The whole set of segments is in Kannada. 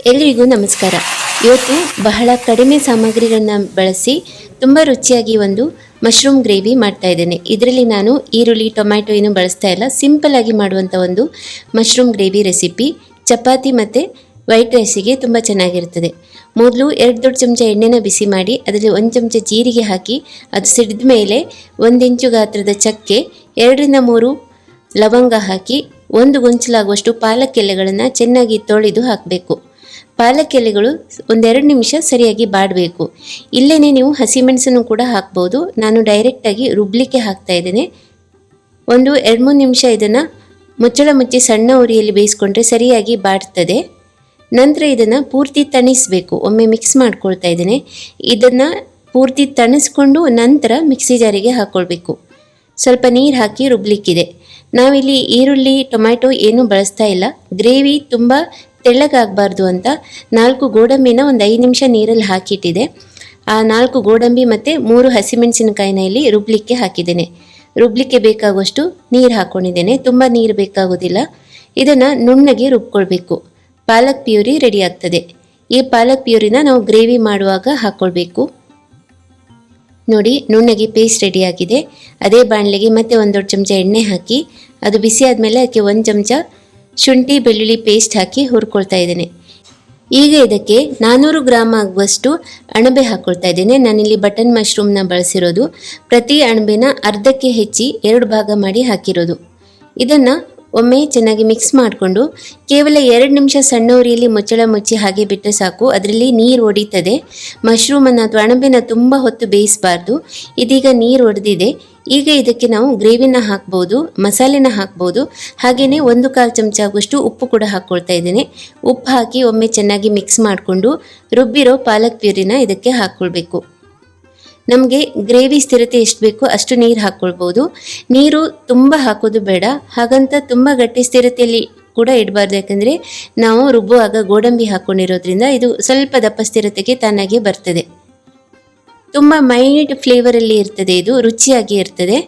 ಎಲ್ರಿಗೂ ನಮಸ್ಕಾರ. ಇವತ್ತು ಬಹಳ ಕಡಿಮೆ ಸಾಮಗ್ರಿಗಳನ್ನ ಬಳಸಿ ತುಂಬ ರುಚಿಯಾಗಿ ಒಂದು ಮಶ್ರೂಮ್ ಗ್ರೇವಿ ಮಾಡ್ತಾ ಇದ್ದೇನೆ. ಇದರಲ್ಲಿ ನಾನು ಈರುಳ್ಳಿ, ಟೊಮ್ಯಾಟೊ ಏನು ಬಳಸ್ತಾ ಇಲ್ಲ. ಸಿಂಪಲ್ ಆಗಿ ಮಾಡುವಂಥ ಒಂದು ಮಶ್ರೂಮ್ ಗ್ರೇವಿ ರೆಸಿಪಿ. ಚಪಾತಿ ಮತ್ತು ವೈಟ್ ರೈಸಿಗೆ ತುಂಬ ಚೆನ್ನಾಗಿರ್ತದೆ ಮೊದಲು ಎರಡು ದೊಡ್ಡ ಚಮಚ ಎಣ್ಣೆನ ಬಿಸಿ ಮಾಡಿ ಅದರಲ್ಲಿ ಒಂದು ಚಮಚ ಜೀರಿಗೆ ಹಾಕಿ ಅದು ಸಿಡಿದ ಮೇಲೆ ಒಂದು ಇಂಚು ಗಾತ್ರದ ಚಕ್ಕೆ, ಎರಡರಿಂದ ಮೂರು ಲವಂಗ ಹಾಕಿ ಒಂದು ಗೊಂಚಲಾಗುವಷ್ಟು ಪಾಲಕ್ ಎಲೆಗಳನ್ನು ಚೆನ್ನಾಗಿ ತೊಳೆದು ಹಾಕಬೇಕು. ಪಾಲಕ್ ಎಲೆಗಳು ಒಂದೆರಡು ನಿಮಿಷ ಸರಿಯಾಗಿ ಬಾಡಬೇಕು. ಇಲ್ಲೇ ನೀವು ಹಸಿಮೆಣಸನ್ನು ಕೂಡ ಹಾಕ್ಬೋದು. ನಾನು ಡೈರೆಕ್ಟಾಗಿ ರುಬ್ಲಿಕ್ಕೆ ಹಾಕ್ತಾ ಇದ್ದೇನೆ. ಒಂದು ಎರಡು ಮೂರು ನಿಮಿಷ ಇದನ್ನು ಮುಚ್ಚಳ ಮುಚ್ಚಿ ಸಣ್ಣ ಉರಿಯಲ್ಲಿ ಬೇಯಿಸ್ಕೊಂಡ್ರೆ ಸರಿಯಾಗಿ ಬಾಡ್ತದೆ. ನಂತರ ಇದನ್ನು ಪೂರ್ತಿ ತಣಿಸಬೇಕು. ಒಮ್ಮೆ ಮಿಕ್ಸ್ ಮಾಡ್ಕೊಳ್ತಾ ಇದ್ದೇನೆ. ಇದನ್ನು ಪೂರ್ತಿ ತಣಿಸ್ಕೊಂಡು ನಂತರ ಮಿಕ್ಸಿ ಜಾರಿಗೆ ಹಾಕ್ಕೊಳ್ಬೇಕು ಸ್ವಲ್ಪ ನೀರು ಹಾಕಿ ರುಬ್ಲಿಕ್ಕಿದೆ. ನಾವಿಲ್ಲಿ ಈರುಳ್ಳಿ, ಟೊಮ್ಯಾಟೊ ಏನೂ ಬಳಸ್ತಾ ಇಲ್ಲ. ಗ್ರೇವಿ ತುಂಬ ತೆಳ್ಳಗಾಗಬಾರ್ದು ಅಂತ ನಾಲ್ಕು ಗೋಡಂಬಿನ ಒಂದು ಐದು ನಿಮಿಷ ನೀರಲ್ಲಿ ಹಾಕಿಟ್ಟಿದೆ. ಆ ನಾಲ್ಕು ಗೋಡಂಬಿ ಮತ್ತು ಮೂರು ಹಸಿಮೆಣಸಿನಕಾಯಿನ ಇಲ್ಲಿ ರುಬ್ಲಿಕ್ಕೆ ಹಾಕಿದ್ದೇನೆ. ರುಬ್ಲಿಕ್ಕೆ ಬೇಕಾಗುವಷ್ಟು ನೀರು ಹಾಕ್ಕೊಂಡಿದ್ದೇನೆ ತುಂಬ ನೀರು ಬೇಕಾಗೋದಿಲ್ಲ. ಇದನ್ನು ನುಣ್ಣಗೆ ರುಬ್ಕೊಳ್ಬೇಕು. ಪಾಲಕ್ ಪ್ಯೂರಿ ರೆಡಿ ಆಗ್ತದೆ. ಈ ಪಾಲಕ್ ಪ್ಯೂರಿನ ನಾವು ಗ್ರೇವಿ ಮಾಡುವಾಗ ಹಾಕ್ಕೊಳ್ಬೇಕು ನೋಡಿ, ನುಣ್ಣಗೆ ಪೇಸ್ಟ್ ರೆಡಿಯಾಗಿದೆ ಅದೇ ಬಾಣಲೆಗೆ ಮತ್ತೆ ಒಂದು ದೊಡ್ಡ ಚಮಚ ಎಣ್ಣೆ ಹಾಕಿ, ಅದು ಬಿಸಿ ಆದಮೇಲೆ ಅದಕ್ಕೆ ಒಂದು ಚಮಚ ಶುಂಠಿ ಬೆಳ್ಳುಳ್ಳಿ ಪೇಸ್ಟ್ ಹಾಕಿ ಹುರ್ಕೊಳ್ತಾ ಇದ್ದೇನೆ. ಈಗ ಇದಕ್ಕೆ ನಾನ್ನೂರು ಗ್ರಾಮ್ ಆಗುವಷ್ಟು ಅಣಬೆ ಹಾಕ್ಕೊಳ್ತಾ ಇದ್ದೇನೆ. ನಾನಿಲ್ಲಿ ಬಟನ್ ಮಶ್ರೂಮ್ನ ಬಳಸಿರೋದು. ಪ್ರತಿ ಅಣಬೆನ ಅರ್ಧಕ್ಕೆ ಹೆಚ್ಚಿ ಎರಡು ಭಾಗ ಮಾಡಿ ಹಾಕಿರೋದು. ಇದನ್ನು ಒಮ್ಮೆ ಚೆನ್ನಾಗಿ ಮಿಕ್ಸ್ ಮಾಡಿಕೊಂಡು ಕೇವಲ ಎರಡು ನಿಮಿಷ ಸಣ್ಣ ಉರಿಯಲ್ಲಿ ಮುಚ್ಚಳ ಮುಚ್ಚಿ ಹಾಗೆ ಬಿಟ್ಟರೆ ಸಾಕು. ಅದರಲ್ಲಿ ನೀರು ಒಡಿತದೆ. ಮಶ್ರೂಮನ್ನು ಅಥವಾ ಅಣಬೆನ ತುಂಬ ಹೊತ್ತು ಬೇಯಿಸಬಾರ್ದು. ಇದೀಗ ನೀರು ಒಡೆದಿದೆ. ಈಗ ಇದಕ್ಕೆ ನಾವು ಗ್ರೇವಿನ ಹಾಕ್ಬೋದು, ಮಸಾಲೆನ ಹಾಕ್ಬೋದು. ಹಾಗೆಯೇ ಒಂದು ಕಾಲು ಚಮಚ ಆಗುವಷ್ಟು ಉಪ್ಪು ಕೂಡ ಹಾಕ್ಕೊಳ್ತಾ ಇದ್ದೇನೆ. ಉಪ್ಪು ಹಾಕಿ ಒಮ್ಮೆ ಚೆನ್ನಾಗಿ ಮಿಕ್ಸ್ ಮಾಡಿಕೊಂಡು ರುಬ್ಬಿರೋ ಪಾಲಕ್ ಪ್ಯೂರಿನ ಇದಕ್ಕೆ ಹಾಕ್ಕೊಳ್ಬೇಕು ನಮಗೆ ಗ್ರೇವಿ ಸ್ಥಿರತೆ ಎಷ್ಟು ಬೇಕೋ ಅಷ್ಟು ನೀರು ಹಾಕ್ಕೊಳ್ಬೋದು ನೀರು ತುಂಬ ಹಾಕೋದು ಬೇಡ. ಹಾಗಂತ ತುಂಬ ಗಟ್ಟಿ ಸ್ಥಿರತೆಯಲ್ಲಿ ಕೂಡ ಇಡಬಾರ್ದು. ಯಾಕಂದರೆ ನಾವು ರುಬ್ಬುವಾಗ ಗೋಡಂಬಿ ಹಾಕ್ಕೊಂಡಿರೋದ್ರಿಂದ ಇದು ಸ್ವಲ್ಪ ದಪ್ಪ ಸ್ಥಿರತೆಗೆ ತಾನಾಗೆ ಬರ್ತದೆ. ತುಂಬ ಮೈಲ್ಡ್ ಫ್ಲೇವರಲ್ಲಿ ಇರ್ತದೆ ಇದು, ರುಚಿಯಾಗಿ ಇರ್ತದೆ.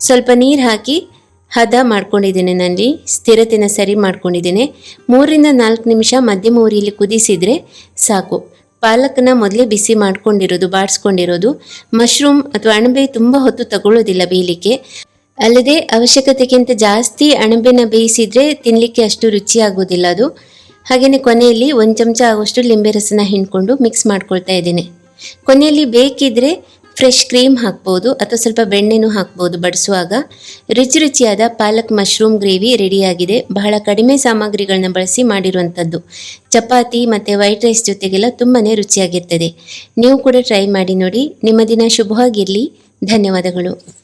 ಸ್ವಲ್ಪ ನೀರು ಹಾಕಿ ಹದ ಮಾಡ್ಕೊಂಡಿದ್ದೇನೆ ನಲ್ಲಿ ಸ್ಥಿರತೆನ ಸರಿ ಮಾಡ್ಕೊಂಡಿದ್ದೇನೆ. ಮೂರಿಂದ ನಾಲ್ಕು ನಿಮಿಷ ಮಧ್ಯಮ ಉರಿಯಲ್ಲಿ ಕುದಿಸಿದರೆ ಸಾಕು. ಪಾಲಕನ ಮೊದಲೇ ಬಿಸಿ ಮಾಡ್ಕೊಂಡಿರೋದು ಬಾಡಿಸ್ಕೊಂಡಿರೋದು ಮಶ್ರೂಮ್ ಅಥವಾ ಅಣಬೆ ತುಂಬ ಹೊತ್ತು ತಗೊಳ್ಳೋದಿಲ್ಲ ಬೇಯಲಿಕ್ಕೆ. ಅಲ್ಲದೆ ಅವಶ್ಯಕತೆಗಿಂತ ಜಾಸ್ತಿ ಅಣಬೆನ ಬೇಯಿಸಿದರೆ ತಿನ್ನಲಿಕ್ಕೆ ಅಷ್ಟು ರುಚಿ ಆಗೋದಿಲ್ಲ ಅದು. ಹಾಗೆಯೇ ಕೊನೆಯಲ್ಲಿ ಒಂದು ಚಮಚ ಆಗುವಷ್ಟು ಲಿಂಬೆ ರಸನ ಹಿಂಡ್ಕೊಂಡು ಮಿಕ್ಸ್ ಮಾಡ್ಕೊಳ್ತಾ ಇದ್ದೇನೆ. ಕೊನೆಯಲ್ಲಿ ಬೇಕಿದ್ರೆ ಫ್ರೆಶ್ ಕ್ರೀಮ್ ಹಾಕ್ಬೋದು ಅಥವಾ ಸ್ವಲ್ಪ ಬೆಣ್ಣೆನೂ ಹಾಕ್ಬೋದು ಬಡಿಸುವಾಗ. ರುಚಿ ರುಚಿಯಾದ ಪಾಲಕ್ ಮಶ್ರೂಮ್ ಗ್ರೇವಿ ರೆಡಿಯಾಗಿದೆ. ಬಹಳ ಕಡಿಮೆ ಸಾಮಗ್ರಿಗಳನ್ನ ಬಳಸಿ ಮಾಡಿರುವಂಥದ್ದು. ಚಪಾತಿ ಮತ್ತು ವೈಟ್ ರೈಸ್ ಜೊತೆಗೆಲ್ಲ ತುಂಬಾ ರುಚಿಯಾಗಿರ್ತದೆ. ನೀವು ಕೂಡ ಟ್ರೈ ಮಾಡಿ ನೋಡಿ. ನಿಮ್ಮ ದಿನ ಶುಭವಾಗಿರಲಿ. ಧನ್ಯವಾದಗಳು.